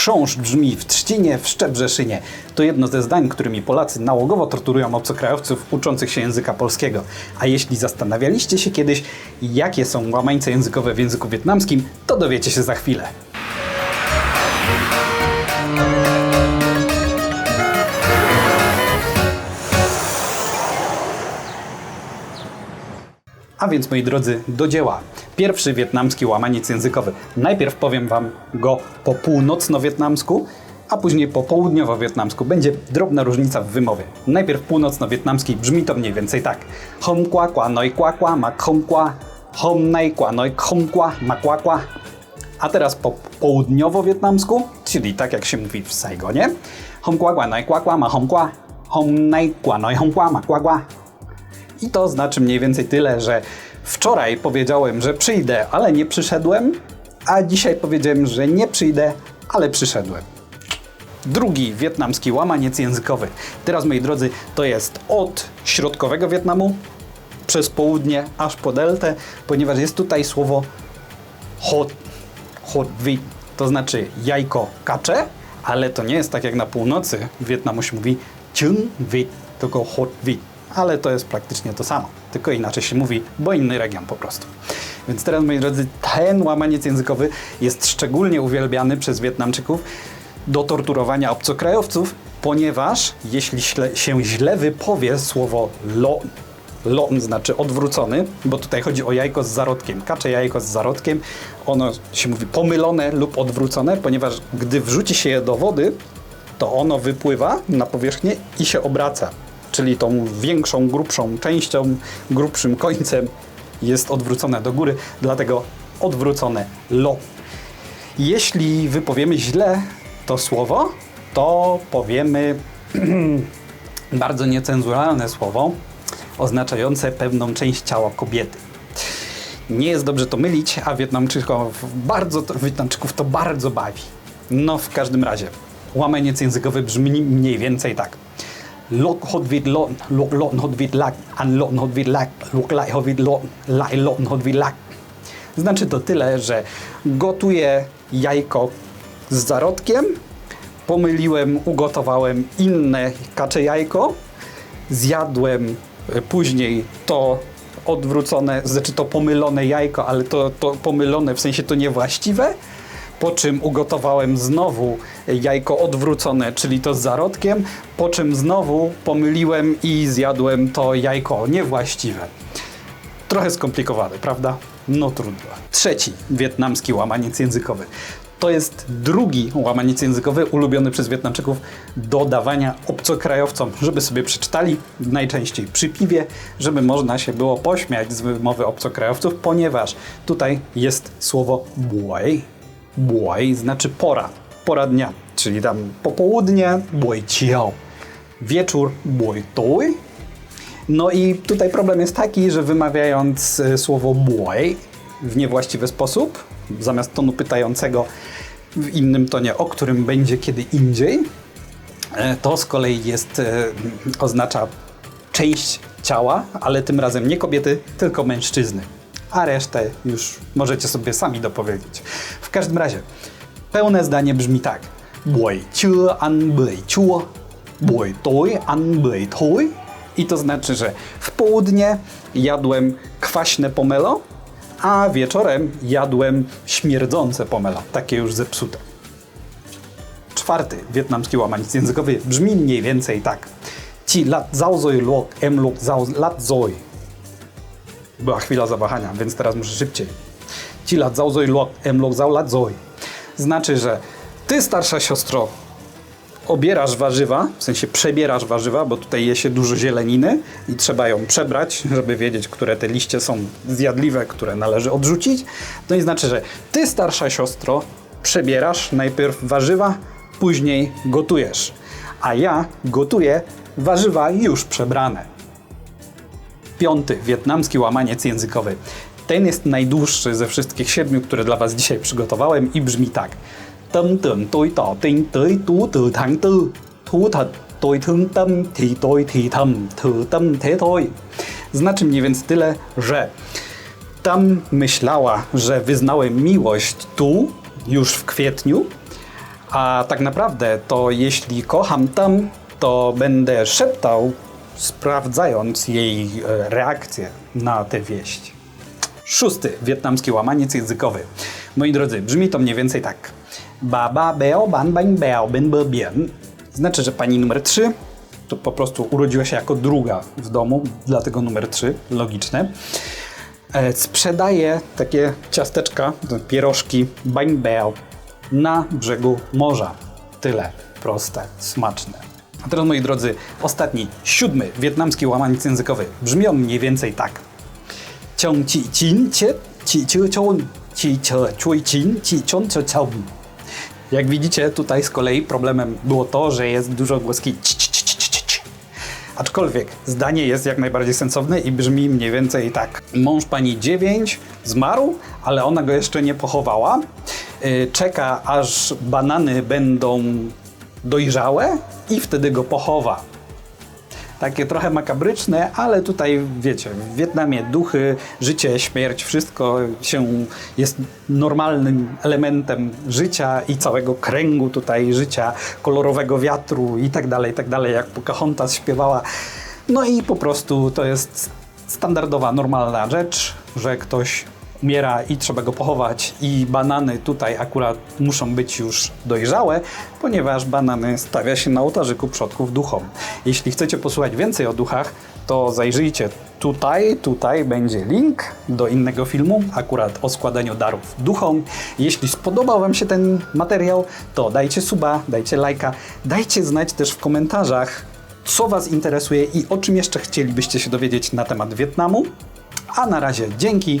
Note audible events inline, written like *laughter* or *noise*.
Chrząszcz brzmi w trzcinie, w Szczebrzeszynie. To jedno ze zdań, którymi Polacy nałogowo torturują obcokrajowców uczących się języka polskiego. A jeśli zastanawialiście się kiedyś, jakie są łamańce językowe w języku wietnamskim, to dowiecie się za chwilę. A więc, moi drodzy, do dzieła. Pierwszy wietnamski łamaniec językowy. Najpierw powiem Wam go po północno-wietnamsku, a później po południowo-wietnamsku. Będzie drobna różnica w wymowie. Najpierw północno-wietnamski brzmi to mniej więcej tak. Hom qua qua noi qua qua ma hom qua. Hom nai qua noi hom qua ma qua qua. A teraz po południowo-wietnamsku, czyli tak jak się mówi w Saigonie. Hom qua qua noi qua qua ma hom qua. Hom nai qua noi hom qua ma qua qua. I to znaczy mniej więcej tyle, że wczoraj powiedziałem, że przyjdę, ale nie przyszedłem, a dzisiaj powiedziałem, że nie przyjdę, ale przyszedłem. Drugi wietnamski łamaniec językowy. Teraz, moi drodzy, to jest od środkowego Wietnamu przez południe aż po deltę, ponieważ jest tutaj słowo hot, hot vit, to znaczy jajko kacze, ale to nie jest tak jak na północy Wietnamu się mówi chung vit, tylko hot vit ale to jest praktycznie to samo. Tylko inaczej się mówi, bo inny region po prostu. Więc teraz, moi drodzy, ten łamaniec językowy jest szczególnie uwielbiany przez Wietnamczyków do torturowania obcokrajowców, ponieważ jeśli się źle wypowie słowo lo, lon znaczy odwrócony, bo tutaj chodzi o jajko z zarodkiem, kacze jajko z zarodkiem, ono się mówi pomylone lub odwrócone, ponieważ gdy wrzuci się je do wody, to ono wypływa na powierzchnię i się obraca czyli tą większą, grubszą częścią, grubszym końcem jest odwrócone do góry, dlatego odwrócone lo. Jeśli wypowiemy źle to słowo, to powiemy *clears throat* bardzo niecenzuralne słowo oznaczające pewną część ciała kobiety. Nie jest dobrze to mylić, a Wietnamczyków bardzo, Wietnamczyków to bardzo bawi. No w każdym razie, łamaniec językowy brzmi mniej więcej tak. Lột hột vịt lộn luộc lộn hột vịt lạc ăn lộn lộn lộn hột vịt lạc. Znaczy to tyle, że gotuję jajko z zarodkiem, pomyliłem, ugotowałem inne kacze jajko, zjadłem e, później to odwrócone, znaczy to pomylone jajko, ale to, to pomylone w sensie to niewłaściwe, po czym ugotowałem znowu jajko odwrócone, czyli to z zarodkiem, po czym znowu pomyliłem i zjadłem to jajko niewłaściwe. Trochę skomplikowane, prawda? No trudno. Trzeci wietnamski łamaniec językowy. To jest drugi łamaniec językowy ulubiony przez Wietnamczyków do dawania obcokrajowcom, żeby sobie przeczytali, najczęściej przy piwie, żeby można się było pośmiać z wymowy obcokrajowców, ponieważ tutaj jest słowo buaj, buaj znaczy pora, pora dnia, czyli tam popołudnie, buaj ciao, wieczór, buaj tối. No i tutaj problem jest taki, że wymawiając e, słowo buaj w niewłaściwy sposób, zamiast tonu pytającego w innym tonie, o którym będzie kiedy indziej, e, to z kolei jest, e, oznacza część ciała, ale tym razem nie kobiety, tylko mężczyzny a resztę już możecie sobie sami dopowiedzieć. W każdym razie, pełne zdanie brzmi tak. Buổi trưa ăn bưởi chua, buổi tối ăn bưởi thối. I to znaczy, że w południe jadłem kwaśne pomelo, a wieczorem jadłem śmierdzące pomelo, takie już zepsute. Czwarty wietnamski łamaniec językowy brzmi mniej więcej tak. Ci lat zao rồi luok, em luok zao lat rồi. Była chwila zawahania, więc teraz muszę szybciej. Ci lat zaużoj em zau. Znaczy, że ty, starsza siostro, obierasz warzywa, w sensie przebierasz warzywa, bo tutaj je się dużo zieleniny i trzeba ją przebrać, żeby wiedzieć, które te liście są zjadliwe, które należy odrzucić. No i znaczy, że ty, starsza siostro, przebierasz najpierw warzywa, później gotujesz. A ja gotuję warzywa już przebrane. Piąty wietnamski łamaniec językowy. Ten jest najdłuższy ze wszystkich siedmiu, które dla Was dzisiaj przygotowałem i brzmi tak. Tâm tôi tỏ tình tú từ tháng tư. Thật, tôi thương tâm thì tôi thì thầm, thử tâm thế thôi. Znaczy mniej więcej tyle, że tam myślała, że wyznałem miłość tu, już w kwietniu, A tak naprawdę to jeśli kocham tam, to będę szeptał, sprawdzając jej e, reakcję na tę wieść. Szósty wietnamski łamaniec językowy. Moi drodzy, brzmi to mniej więcej tak. Ba ba beo ban bang beo ben bơ bien. Znaczy, że pani numer 3 to po prostu urodziła się jako druga w domu, dlatego numer 3, logiczne. E, sprzedaje takie ciasteczka, te pierożki bang beo na brzegu morza. Tyle. Proste, smaczne. A teraz, moi drodzy, ostatni, siódmy wietnamski łamaniec językowy. Brzmi on mniej więcej tak. Chị chưa chôn, chị chờ chui chín, chị trốn cho chồng. Jak widzicie, tutaj z kolei problemem było to, że jest dużo głoski ci, ci, ci, ci, ci, ci. Aczkolwiek zdanie jest jak najbardziej sensowne i brzmi mniej więcej tak. Mąż pani 9 zmarł, ale ona go jeszcze nie pochowała. Yy, Czeka, aż banany będą dojrzałe i wtedy go pochowa. Takie trochę makabryczne, ale tutaj wiecie, w Wietnamie duchy, życie, śmierć, wszystko się jest normalnym elementem życia i całego kręgu tutaj życia, kolorowego wiatru i tak dalej, i tak dalej, jak Pocahontas śpiewała. No i po prostu to jest standardowa, normalna rzecz, że ktoś umiera i trzeba go pochować i banany tutaj akurat muszą być już dojrzałe, ponieważ banany stawia się na ołtarzyku przodków duchom. Jeśli chcecie posłuchać więcej o duchach, to zajrzyjcie tutaj, tutaj będzie link do innego filmu, akurat o składaniu darów duchom. Jeśli spodobał Wam się ten materiał, to dajcie suba, dajcie lajka, dajcie znać też w komentarzach, co Was interesuje i o czym jeszcze chcielibyście się dowiedzieć na temat Wietnamu. A na razie dzięki